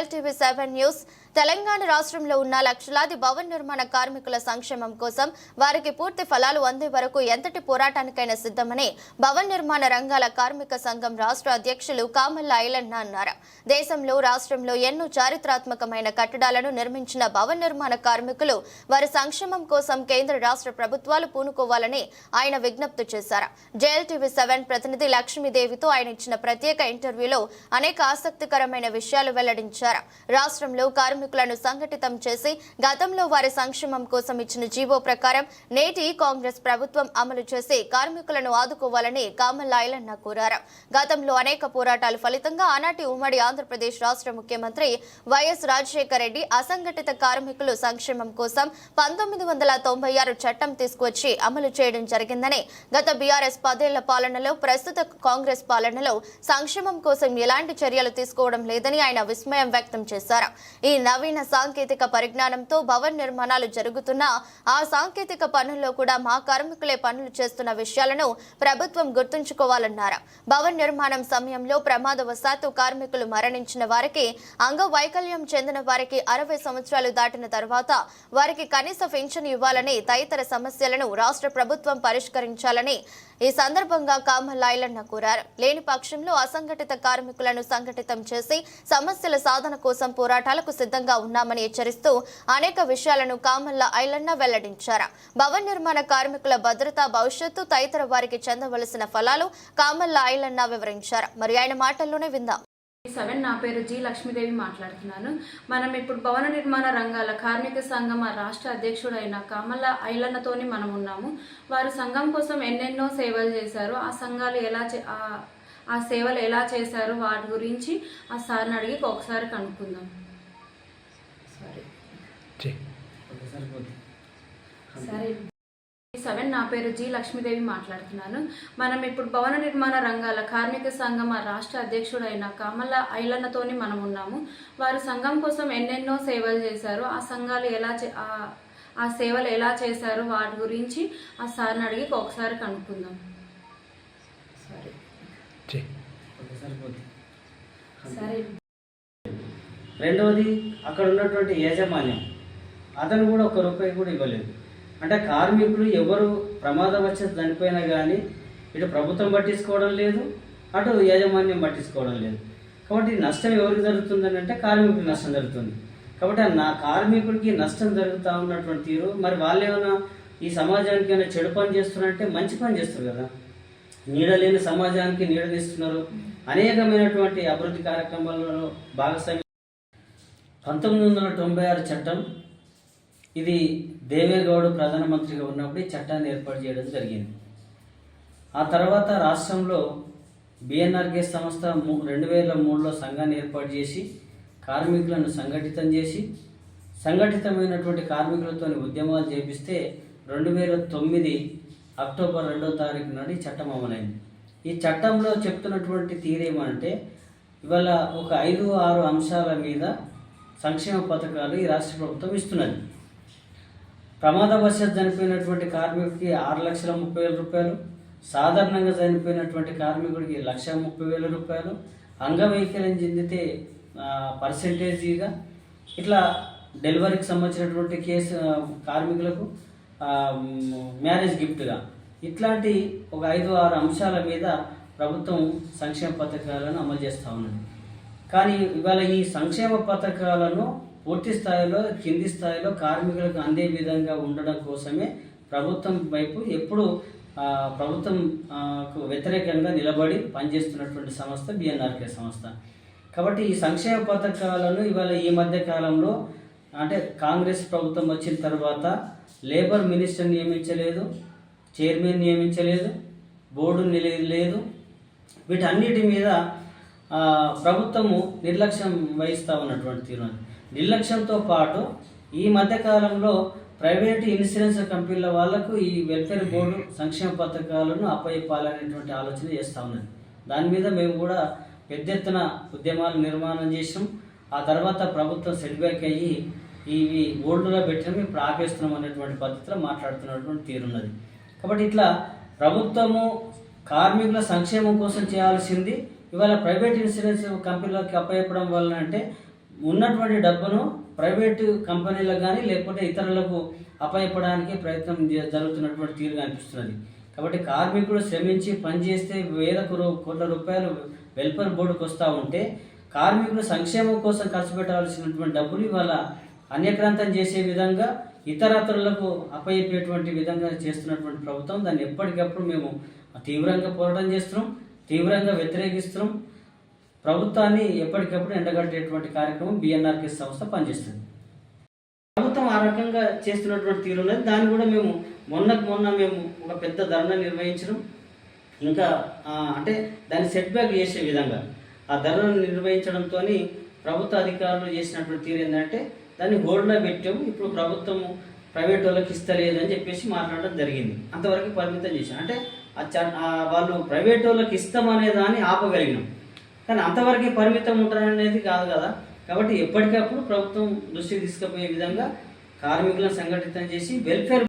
Gel TV seven news Telangana రాష్ట్రంలో ఉన్న లక్షలాది భవన నిర్మాణ కార్మికుల సంక్షేమం కోసం వారికి పూర్తి ఫలాలు అందే వరకు ఎంతటి పోరాటానికైనా సిద్ధమని భవన నిర్మాణ రంగాల కార్మిక సంఘం రాష్ట్ర అధ్యక్షులు కామల్ల ఐలన్న అన్నారు. దేశంలో రాష్ట్రంలో ఎన్నో చారిత్రాత్మకమైన కట్టడాలను నిర్మించిన భవన నిర్మాణ కార్మికులు వారి సంక్షేమం కోసం కేంద్ర రాష్ట్ర ప్రభుత్వాలు పూనుకోవాలని ఆయన విజ్ఞప్తి చేశారు. జేఎల్టీవీ సెవెన్ ప్రతినిధి లక్ష్మీదేవితో ఆయన ఇచ్చిన ప్రత్యేక ఇంటర్వ్యూలో అనేక ఆసక్తికరమైన విషయాలు వెల్లడించారు. రాష్ట్రంలో కార్మికులను సంఘటితం చేసి గతంలో వారి సంక్షేమం కోసం ఇచ్చిన జీవో ప్రకారం నేటి కాంగ్రెస్ ప్రభుత్వం అమలు చేసి కార్మికులను ఆదుకోవాలని కామల్ ఐలన్న కోరారు. గతంలో అనేక పోరాటాల ఫలితంగా ఆనాటి ఉమ్మడి ఆంధ్రప్రదేశ్ రాష్ట్ర ముఖ్యమంత్రి వైఎస్ రాజశేఖర రెడ్డి అసంఘటిత కార్మికులు సంక్షేమం కోసం పంతొమ్మిది వందల తొంభై ఆరు చట్టం తీసుకువచ్చి అమలు చేయడం జరిగిందని గత బీఆర్ఎస్ పదేళ్ళ పాలనలో ప్రస్తుత కాంగ్రెస్ పాలనలో సంక్షేమం కోసం ఎలాంటి చర్యలు తీసుకోవడం లేదని ఆయన విస్మయం వ్యక్తం చేశారు. ఈ నవీన సాంకేతిక పరిజ్ఞానంతో భవన నిర్మాణాలు జరుగుతున్నా ఆ సాంకేతిక పనుల్లో కూడా మా కార్మికులే పనులు చేస్తున్న విషయాలను ప్రభుత్వం గుర్తుంచుకోవాలన్నారు? భవన నిర్మాణం సమయంలో ప్రమాదవశాత్తు కార్మికులు మరణించిన వారికి అంగవైకల్యం చెందిన వారికి అరవై సంవత్సరాలు దాటిన తర్వాత వారికి కనీస పెన్షన్ ఇవ్వాలని తదితర సమస్యలను రాష్ట్ర ప్రభుత్వం పరిష్కరించాలని ఈ సందర్భంగా కామలాయలన్న కోరారు. లేని పక్షంలో అసంఘటిత కార్మికులను సంఘటితం చేసి సమస్యల సాధన కోసం పోరాటాలకు సిద్ధంగా ఉన్నామని హెచ్చరిస్తూ అనేక విషయాలను కామల్ల ఐలన్న వెల్లడించారు. భవన నిర్మాణ కార్మికుల భద్రత భవిష్యత్తు తదితర వారికి చెందవలసిన ఫలాలు కామల్ల ఐలన్న వివరించారు. మరి ఆయన మాటల్లోనే విందాం. సెవెన్ నా పేరు జి లక్ష్మీదేవి మాట్లాడుతున్నాను. మనం ఇప్పుడు భవన నిర్మాణ రంగాల కార్మిక సంఘం ఆ రాష్ట్ర అధ్యక్షుడైన కమల ఐలన్నతోని మనం ఉన్నాము. వారు సంఘం కోసం ఎన్నెన్నో సేవలు చేశారు. ఆ సంఘాలు ఎలా చే- ఆ- ఆ సేవలు ఎలా చేశారు? వాటి గురించి ఆ సార్ని అడిగి ఒకసారి కనుక్కుందాం. సరే. సరే. సెవెన్ నా పేరు జి లక్ష్మీదేవి మాట్లాడుతున్నాను. మనం ఇప్పుడు భవన నిర్మాణ రంగాల కార్మిక సంఘం ఆ రాష్ట్ర అధ్యక్షుడైన కామల్ల ఐలన్నతోని మనం ఉన్నాము. వారు సంఘం కోసం ఎన్నెన్నో సేవలు చేశారు. ఆ సంఘాలు ఎలా ఆ- ఆ సేవలు ఎలా చేశారు? వాటి గురించి ఆ సార్ని అడిగి ఒకసారి కనుక్కుందాం. సరే. సరే. రెండవది అక్కడ ఉన్నటువంటి యాజమాన్యం. అతను కూడా ఒక రూపాయి కూడా ఇవ్వలేదు. అంటే కార్మికులు ఎవరు ప్రమాదవశాత్తు చనిపోయినా కానీ ఇటు ప్రభుత్వం పట్టించుకోవడం లేదు అటు యాజమాన్యం పట్టించుకోవడం లేదు. కాబట్టి నష్టం ఎవరికి జరుగుతుందని అంటే కార్మికుడికి నష్టం జరుగుతుంది. కాబట్టి నా కార్మికుడికి నష్టం జరుగుతూ ఉన్నటువంటి తీరు మరి వాళ్ళు ఏమైనా ఈ సమాజానికి ఏమైనా చెడు పని చేస్తున్నారంటే మంచి పని చేస్తారు కదా. నీడలేని సమాజానికి నీడనిస్తున్నారు అనేకమైనటువంటి అభివృద్ధి కార్యక్రమాలలో భాగస్వామ్యం పంతొమ్మిది వందల తొంభై ఆరు చట్టం ఇది దేవేగౌడ్ ప్రధానమంత్రిగా ఉన్నప్పుడు ఈ చట్టాన్ని ఏర్పాటు చేయడం జరిగింది. ఆ తర్వాత రాష్ట్రంలో బిఎన్ఆర్కే సంస్థ రెండు వేల మూడులో సంఘాన్ని ఏర్పాటు చేసి కార్మికులను సంఘటితం చేసి సంఘటితమైనటువంటి కార్మికులతో ఉద్యమాలు చేపిస్తే రెండు వేల తొమ్మిది అక్టోబర్ రెండో తారీఖు నాడు ఈ చట్టం అమలైంది. ఈ చట్టంలో చెప్తున్నటువంటి తీరేమంటే ఇవాళ ఒక ఐదు ఆరు అంశాల మీద సంక్షేమ పథకాలు ఈ రాష్ట్ర ప్రభుత్వం ఇస్తున్నది. ప్రమాదవశాత్తు చనిపోయినటువంటి కార్మికుడికి ఆరు లక్షల ముప్పై వేల రూపాయలు సాధారణంగా చనిపోయినటువంటి కార్మికుడికి లక్ష ముప్పై వేల రూపాయలు అంగవైకల్యం చెందితే పర్సంటేజీగా పర్సెంటేజీగా ఇట్లా డెలివరీకి సంబంధించినటువంటి కేసు కార్మికులకు మ్యారేజ్ గిఫ్ట్గా. ఇట్లాంటి ఒక ఐదు ఆరు అంశాల మీద ప్రభుత్వం సంక్షేమ పథకాలను అమలు చేస్తూ ఉన్నది. కానీ ఇవాళ ఈ సంక్షేమ పథకాలను పూర్తి స్థాయిలో కింది స్థాయిలో కార్మికులకు అందే విధంగా ఉండడం కోసమే ప్రభుత్వం వైపు ఎప్పుడు ప్రభుత్వం కు వ్యతిరేకంగా నిలబడి పనిచేస్తున్నటువంటి సంస్థ బిఎన్ఆర్కే సంస్థ. కాబట్టి ఈ సంక్షేమ పథకాలను ఇవాళ ఈ మధ్య కాలంలో అంటే కాంగ్రెస్ ప్రభుత్వం వచ్చిన తర్వాత లేబర్ మినిస్టర్ నియమించలేదు చైర్మన్ నియమించలేదు బోర్డు నిలే లేదు. వీటన్నిటి మీద ప్రభుత్వము నిర్లక్ష్యం వహిస్తూ ఉన్నటువంటి తీరు నిర్లక్ష్యంతో పాటు ఈ మధ్యకాలంలో ప్రైవేటు ప్రైవేట్ ఇన్సూరెన్స్ కంపెనీల వాళ్ళకు ఈ వెల్ఫేర్ బోర్డు సంక్షేమ పథకాలను అప్పయ్యాలనేటువంటి ఆలోచన చేస్తూ ఉన్నది. దాని మీద మేము కూడా పెద్ద ఎత్తున ఉద్యమాలు నిర్మాణం చేసాం ఆ తర్వాత ప్రభుత్వం సెట్బ్యాక్ అయ్యి ఇవి ఓల్డ్లో పెట్టిన. ఇప్పుడు ఆపేస్తున్నాం అనేటువంటి పద్ధతిలో మాట్లాడుతున్నటువంటి తీరున్నది. కాబట్టి ఇట్లా ప్రభుత్వము కార్మికుల సంక్షేమం కోసం చేయాల్సింది ఇవాళ ప్రైవేట్ ఇన్సూరెన్స్ కంపెనీలోకి అప్పయ్యపడం వలన అంటే ఉన్నటువంటి డబ్బును ప్రైవేటు కంపెనీలకు కానీ లేకపోతే ఇతరులకు అప్పయపడానికి ప్రయత్నం జరుగుతున్నటువంటి తీరు కనిపిస్తున్నది. కాబట్టి కార్మికుడు శ్రమించి పనిచేస్తే వేలకు కోట్ల రూపాయలు వెల్ఫేర్ బోర్డుకు వస్తూ ఉంటే కార్మికుడు సంక్షేమం కోసం ఖర్చు పెట్టవలసినటువంటి డబ్బులు ఇవాళ అన్యక్రాంతం చేసే విధంగా ఇతరతరులకు అప్పయ్యేటువంటి విధంగా చేస్తున్నటువంటి ప్రభుత్వం దాన్ని ఎప్పటికప్పుడు మేము తీవ్రంగా పోరాటం చేస్తున్నాం. తీవ్రంగా వ్యతిరేకిస్తున్నాం. ప్రభుత్వాన్ని ఎప్పటికప్పుడు ఎండగట్టేటువంటి కార్యక్రమం బిఎన్ఆర్కే సంస్థ పనిచేస్తుంది. ప్రభుత్వం ఆ రకంగా చేస్తున్నటువంటి తీరు ఉన్నది. దాన్ని కూడా మేము మొన్నకు మొన్న మేము ఒక పెద్ద ధర్నా నిర్వహించడం. ఇంకా అంటే దాన్ని సెట్ బ్యాక్ చేసే విధంగా ఆ ధరను నిర్వహించడంతో ప్రభుత్వ అధికారులు చేసినటువంటి తీరు ఏంటంటే దాన్ని హోల్డ్లో పెట్టాము. ఇప్పుడు ప్రభుత్వం ప్రైవేట్ వాళ్ళకి ఇస్తలేదు అని చెప్పేసి మాట్లాడడం జరిగింది. అంతవరకు పరిమితం చేశాం. అంటే వాళ్ళు ప్రైవేట్ వాళ్ళకి ఇస్తామనే దాన్ని ఆపగలిగినాం. కానీ అంతవరకే పరిమితం ఉంటారనేది కాదు కదా. కాబట్టి ఎప్పటికప్పుడు ప్రభుత్వం దృష్టికి తీసుకుపోయే విధంగా కార్మికులను సంఘటితం చేసి వెల్ఫేర్